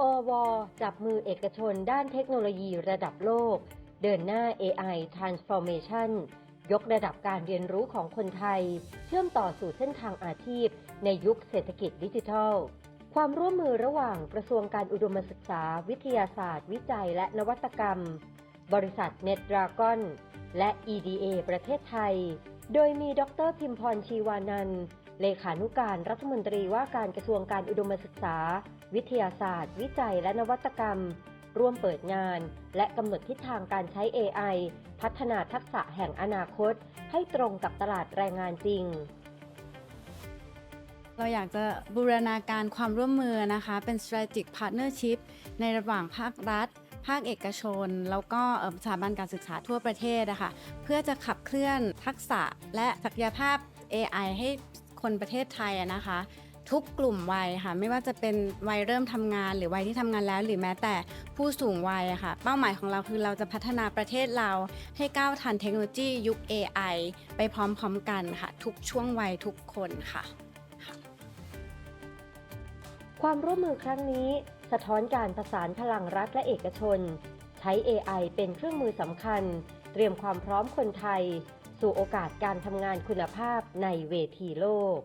อว จับมือเอกชนด้านเทคโนโลยีระดับโลก เดินหน้า AI Transformation ยกระดับการเรียนรู้ของคนไทย เชื่อมต่อสู่เส้นทางอาชีพ ในยุคเศรษฐกิจดิจิทัล ความร่วมมือระหว่างกระทรวงการอุดมศึกษา วิทยาศาสตร์ วิจัยและนวัตกรรม บริษัท n e t d r a g o n และ EDA ประเทศไทย โดยมีดรพิมพรชีวานันท์ เลขานุการรัฐมนตรีว่าการกระทรวงการอุดมศึกษา วิทยาศาสตร์ วิจัยและนวัตกรรม ร่วมเปิดงาน และกำหนดทิศทางการใช้ AI พัฒนาทักษะแห่งอนาคต ให้ตรงกับตลาดแรงงานจริงเราอยากจะบูรณาการความร่วมมือนะคะ เป็น strategic partnership ในระหว่างภาครัฐ ภาคเอกชน แล้วก็สถาบันการศึกษาทั่วประเทศนะคะเพื่อจะขับเคลื่อนทักษะและศักยภาพ AI ให้ คนประเทศไทยอะนะคะ ทุกกลุ่มวัยค่ะ ไม่ว่าจะเป็นวัยเริ่มทำงานหรือวัยที่ทำงานแล้ว หรือแม้แต่ผู้สูงวัยอะค่ะ เป้าหมายของเราคือเราจะพัฒนาประเทศเราให้ก้าวทันเทคโนโลยียุค AI ไปพร้อมๆกันค่ะ ทุกช่วงวัยทุกคนค่ะ ความร่วมมือครั้งนี้สะท้อนการประสานพลังรัฐและเอกชน ใช้ AI เป็นเครื่องมือสำคัญ เตรียมความพร้อมคนไทย สู่โอกาสการทำงานคุณภาพในเวทีโลก